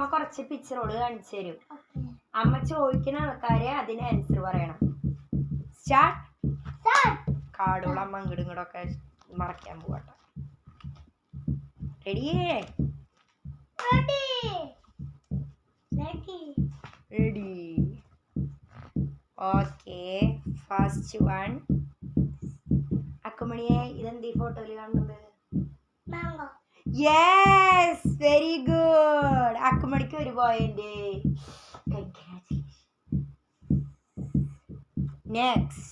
അമ്മ കുറച്ച് പിക്ചറോട് കാണിച്ചു തരും. അമ്മ ചോദിക്കുന്ന ആൾക്കാരെ അതിന് ആൻസർ പറയണം. സ്റ്റാർട്ട് കാർഡുകൾ അമ്മ അങ്ങോട്ടും ഇങ്ങോട്ടൊക്കെ മറക്കാൻ പോകട്ടെ റെഡിയേ റെഡി ഓക്കെ ഫസ്റ്റ് വൺ അക്കുമണിയെ ഇതെന്ത് ഫോട്ടോയിൽ കാണുന്നത് യെസ് വെരി ഗുഡ് അക്കുമണിക്ക് ഒരു പോയിന്റ് നെക്സ്റ്റ്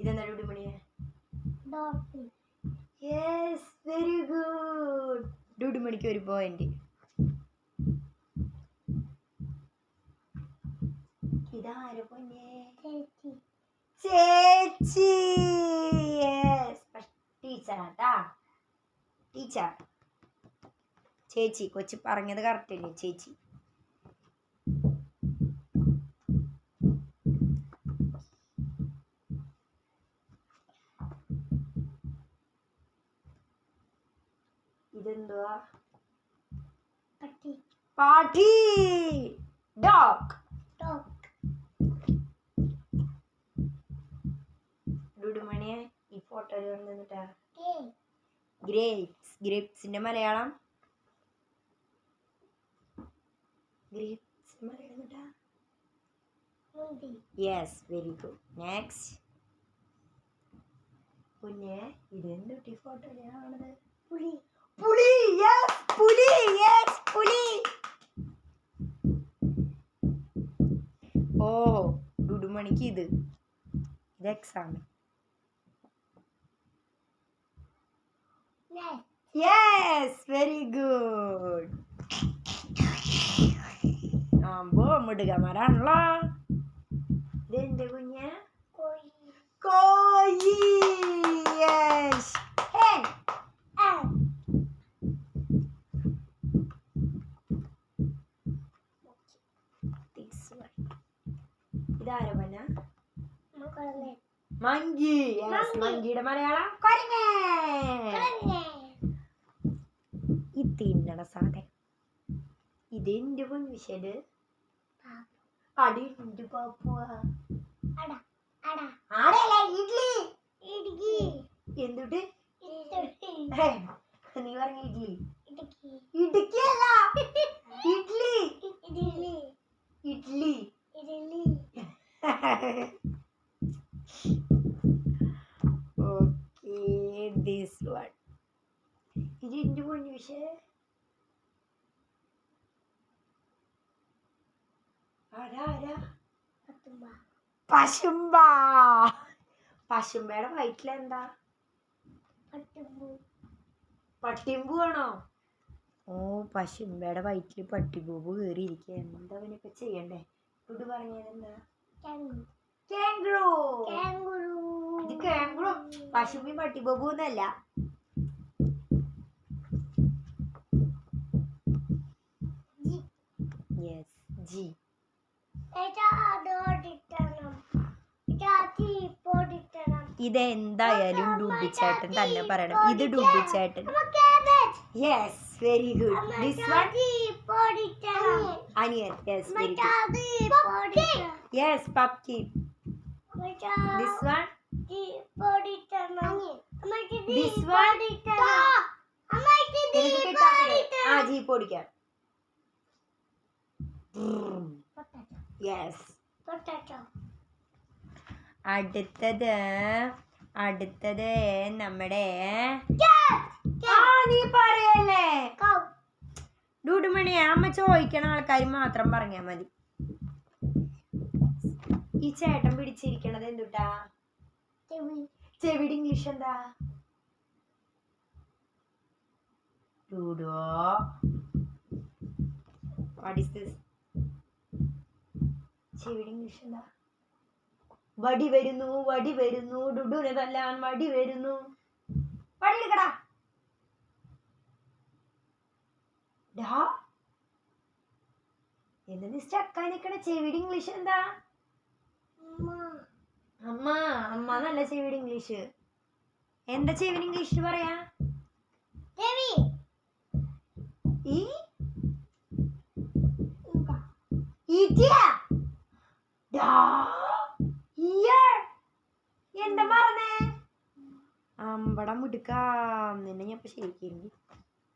ഇതെന്താ ഡുഡുമണിയെ യെസ് വെരി ഗുഡ് ഡുഡുമണിക്ക് ഒരു പോയിന്റ് ഇതാരോ പൊന്നെ? ചേച്ചി. യെസ് ടീച്ചറാട്ടാ. ടീച്ചർ. ചേച്ചി കൊച്ചു പറഞ്ഞത് കറക്റ്റ് അല്ലേ ചേച്ചി? ഇതെന്തുവാ? പാട്ടി. ഡോഗ് ഡുഡുമണിയെ ഈ ഫോട്ടോയിൽ വന്നിട്ടാ grapes ഗ്രേപ്സിന്റെ Malayalam. Grapes Malayalam yes very good next പിന്നെ ഇതെന്തൊട്ടി ഫോട്ടോയിലാണത് പുലി. പുലി യെസ് പുലി യെസ് പുലി. ഓ ഡുഡുമണിക്ക് ഇത്. ഇത് Yes. Yes, very good. Ambo, mudu gambaran lah. Dan jagonya koi. Koi. Monkey. Yes മങ്കിയുടെ Malayalam ഈ തിന്നണ സാധനം ഇതെന്റെ മനുഷ്യന് അടിയുണ്ട് ഇഡ്ലി. എന്തുട്ട്? ഹേ, നീ പറഞ്ഞ ഇഡ്ലി. ഇടുക്കിയല്ല. ഇഡ്ലി. ഇഡ്ലി. ഓക്കേ പൊൻവിശേ ആരാ പശുമ്പ പശുമ്പയുടെ വയറ്റിലെന്താ? പട്ടിമ്പൂ. ആണോ? ഓ പശുമ്പയുടെ വയറ്റിൽ പട്ടിപ്പൂവ് കയറിയിരിക്കുക എന്താ അവനിപ്പോ ചെയ്യണ്ടേ? ഫുഡ് പറഞ്ഞതെന്താ കാങ്ക്രൂ ഇത് കാങ്ക്രൂ പശുമ്പി പട്ടിപ്പൂവ് യെസ് ജി ഇതെന്തായാലും ഡുബിച്ചേട്ടൻ തന്നെ പറയണം. ഇത് ഡുബിച്ചേട്ടൻ yes very good this one അനിയൻ യെസ് വെരി ഗുഡ് യെസ് പപ്കി ദിസ് വൺ ദിസ് വൺ എനിക്ക് കിട്ടാത്തത് ആ ജീപ്പ് ഓടിക്കാം യെസ് അടുത്തത് അടുത്തത് നമ്മുടെ നീ പറയല്ലേ? ഡൂഡുമണി അമ്മ ചോദിക്കണ ആൾക്കാർ മാത്രം പറഞ്ഞാ മതി. ഈ ചേട്ടൻ പിടിച്ചിരിക്കണത് എന്തുട്ടാ? ചെവിയുടെ ഇംഗ്ലീഷ് എന്താ? ഡൂഡോ. വാട്ട് ഈസ് ദിസ് ചെവിയുടെ ഇംഗ്ലീഷ് എന്താ വടി വരുന്നു വടി വരുന്നു ഡുഡുനെ തല്ലാൻ വടി വരുന്നു. വടി എടുക്കടാ ഡാ. എന്നെ നീ സ്റ്റക്കായി ചെവിയുടെ ഇംഗ്ലീഷ് എന്താ? അമ്മ. അമ്മ നല്ല ചെവിടി ഇംഗ്ലീഷ് എന്താ ചെവിടി ഇംഗ്ലീഷ് പറയാ? ഈറ്റിയാ എന്താ മറന്നേ? അമ്പടം മുടുക്കാം. നിന്നെ ഞാൻ ഇപ്പൊ ശരിക്കും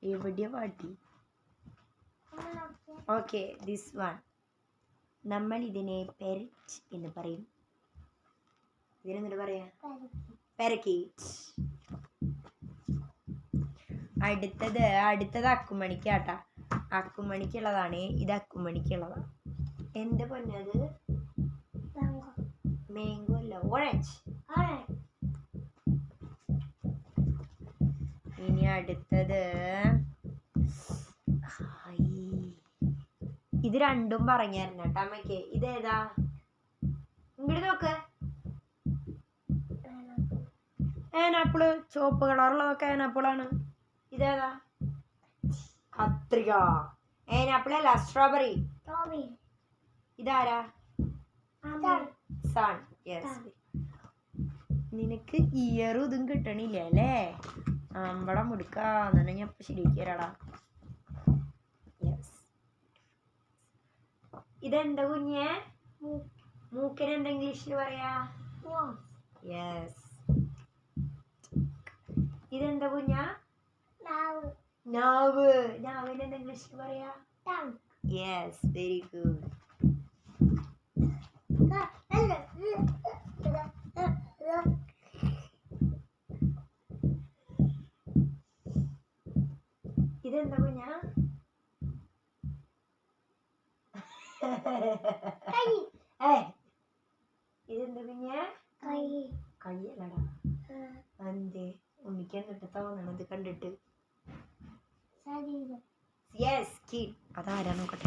എവിടെയാ പാട്ടി ഓക്കെ ദിസ് വൺ നമ്മൾ ഇതിനെ പെരറ്റ് എന്ന് പറയും. ഇതിനെന്തിട്ട് പറയാ? പെരക്കീറ്റ്. അടുത്തത് അടുത്തത് അക്കുമണിക്കാട്ടാ. അക്കുമണിക്കുള്ളതാണ്. ഇത് അക്കുമണിക്കുള്ളതാണ്. എന്റെ പൊന്നത് മാംഗോ അല്ല ഓറഞ്ച് ഇനി അടുത്തത്. ഇത് രണ്ടും പറഞ്ഞായിരുന്നു കേട്ടോ അമ്മയ്ക്ക്. ഏതാ ഇങ്ങോട്ട് നോക്ക്. ഏനാപ്പിൾ ചുവപ്പ് കളറുള്ളതൊക്കെ ഏനാപ്പിളാണ് ഇതേതാ? കത്രിക. ഏനാപ്പിളല്ല സ്ട്രോബെറി സ്ട്രോബെറി ഇതാരാ? സൺ യെസ് നിനക്ക് ഇയറും ഇതും കിട്ടണില്ല അല്ലേ? അമ്പടം മുടുക്കാന്നെ ഞാൻ ഇപ്പൊ ശരിയാക്കി തരാടാ. യെസ് ഇതെന്താ കുഞ്ഞേ? മൂക്കിന് എന്താ ഇംഗ്ലീഷിൽ പറയാ? യെസ് ഇതെന്താ കുഞ്ഞാ? നാവ്. നാവിന് എന്താ ഇംഗ്ലീഷിൽ പറയാ? യെസ് വെരി ഗുഡ് ഇതെന്താ കുഞ്ഞാ? ഇതെന്താ കുഞ്ഞാ? കയ്യല്ലടാ എന്തേ ഉണ്ണിക്കാൻ തൊട്ട് തോന്നണത് കണ്ടിട്ട്? യെസ് കിഡ് അതാരാ നോക്കട്ടെ?